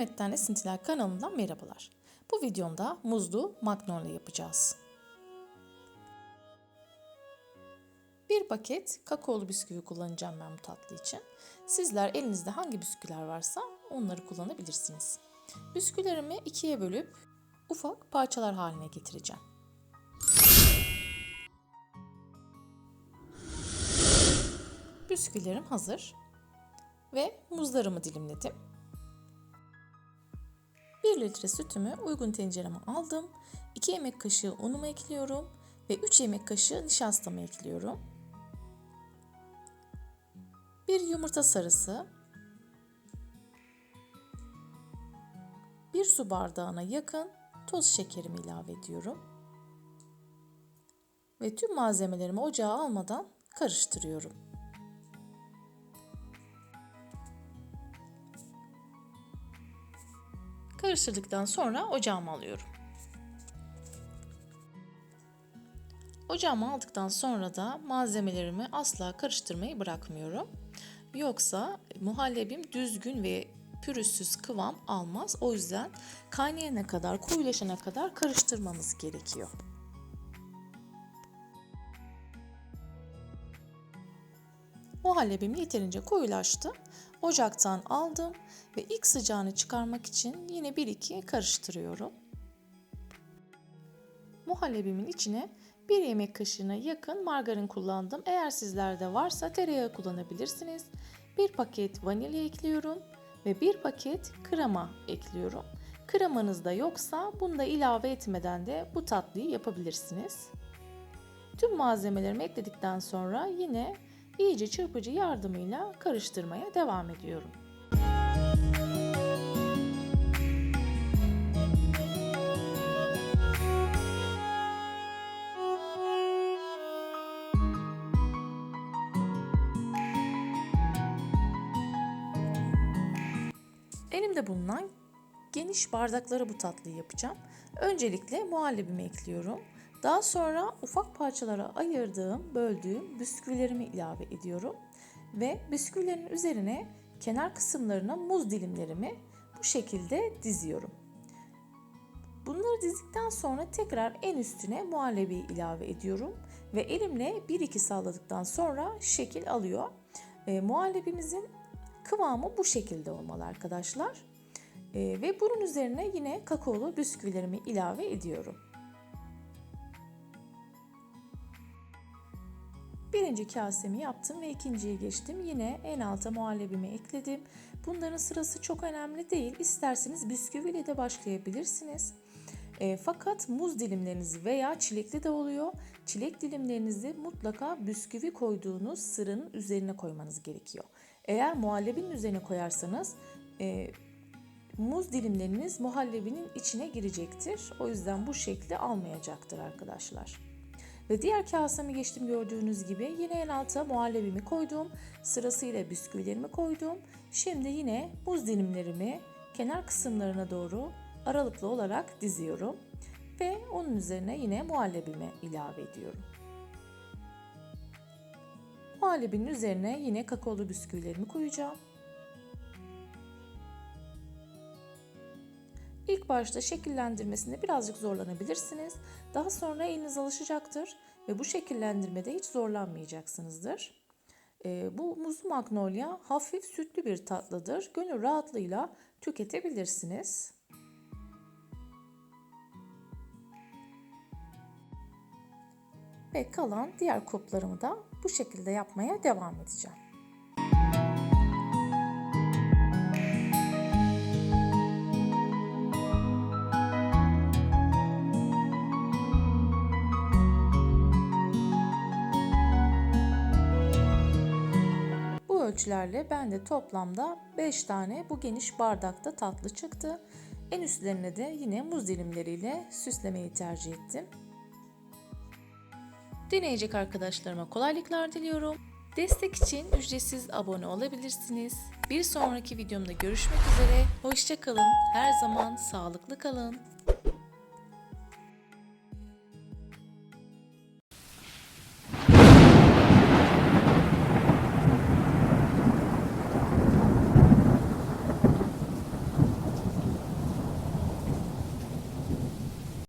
Demet'ten Esintiler kanalından merhabalar. Bu videomda muzlu magnolia yapacağız. Bir paket kakaolu bisküvi kullanacağım ben bu tatlı için. Sizler elinizde hangi bisküviler varsa onları kullanabilirsiniz. Bisküvilerimi ikiye bölüp ufak parçalar haline getireceğim. Bisküvilerim hazır ve muzlarımı dilimledim. 1 litre sütümü uygun tencereme aldım. 2 yemek kaşığı unumu ekliyorum ve 3 yemek kaşığı nişastamı ekliyorum. 1 yumurta sarısı, 1 su bardağına yakın toz şekerimi ilave ediyorum. Ve tüm malzemelerimi ocağa almadan karıştırıyorum. Karıştırdıktan sonra ocağıma alıyorum. Ocağıma aldıktan sonra da malzemelerimi asla karıştırmayı bırakmıyorum. Yoksa muhallebim düzgün ve pürüzsüz kıvam almaz. O yüzden kaynayana kadar, koyulaşana kadar karıştırmamız gerekiyor. Muhallebim yeterince koyulaştı. Ocaktan aldım ve ilk sıcağını çıkarmak için yine 1-2 karıştırıyorum. Muhallebimin içine 1 yemek kaşığına yakın margarin kullandım. Eğer sizlerde varsa tereyağı kullanabilirsiniz. 1 paket vanilya ekliyorum ve 1 paket krema ekliyorum. Kremanız da yoksa bunu da ilave etmeden de bu tatlıyı yapabilirsiniz. Tüm malzemelerimi ekledikten sonra yine iyice çırpıcı yardımıyla karıştırmaya devam ediyorum. Elimde bulunan geniş bardaklara bu tatlıyı yapacağım. Öncelikle muhallebimi ekliyorum. Daha sonra ufak parçalara ayırdığım, böldüğüm bisküvilerimi ilave ediyorum. Ve bisküvilerin üzerine kenar kısımlarına muz dilimlerimi bu şekilde diziyorum. Bunları dizdikten sonra tekrar en üstüne muhallebiyi ilave ediyorum. Ve elimle 1-2 salladıktan sonra şekil alıyor. E, muhallebimizin kıvamı bu şekilde olmalı arkadaşlar. E, ve bunun üzerine yine kakaolu bisküvilerimi ilave ediyorum. Birinci kasemi yaptım ve ikinciye geçtim. Yine en alta muhallebimi ekledim. Bunların sırası çok önemli değil. İsterseniz bisküviyle de başlayabilirsiniz. E, fakat muz dilimleriniz veya çilekli de oluyor. Çilek dilimlerinizi mutlaka bisküvi koyduğunuz sırının üzerine koymanız gerekiyor. Eğer muhallebinin üzerine koyarsanız e, muz dilimleriniz muhallebinin içine girecektir. O yüzden bu şekli almayacaktır arkadaşlar. Ve diğer kasemi geçtim gördüğünüz gibi yine en alta muhallebimi koydum. Sırasıyla bisküvilerimi koydum. Şimdi yine muz dilimlerimi kenar kısımlarına doğru aralıklı olarak diziyorum. Ve onun üzerine yine muhallebimi ilave ediyorum. Muhallebinin üzerine yine kakaolu bisküvilerimi koyacağım. İlk başta şekillendirmesinde birazcık zorlanabilirsiniz. Daha sonra eliniz alışacaktır ve bu şekillendirmede hiç zorlanmayacaksınızdır. E, bu muzlu magnolia hafif sütlü bir tatlıdır. Gönül rahatlığıyla tüketebilirsiniz. Ve kalan diğer kuplarımı da bu şekilde yapmaya devam edeceğim. Ölçülerle ben de toplamda 5 tane bu geniş bardakta tatlı çıktı. En üstlerine de yine muz dilimleriyle süslemeyi tercih ettim. Deneyecek arkadaşlarıma kolaylıklar diliyorum. Destek için ücretsiz abone olabilirsiniz. Bir sonraki videomda görüşmek üzere. Hoşçakalın. Her zaman sağlıklı kalın.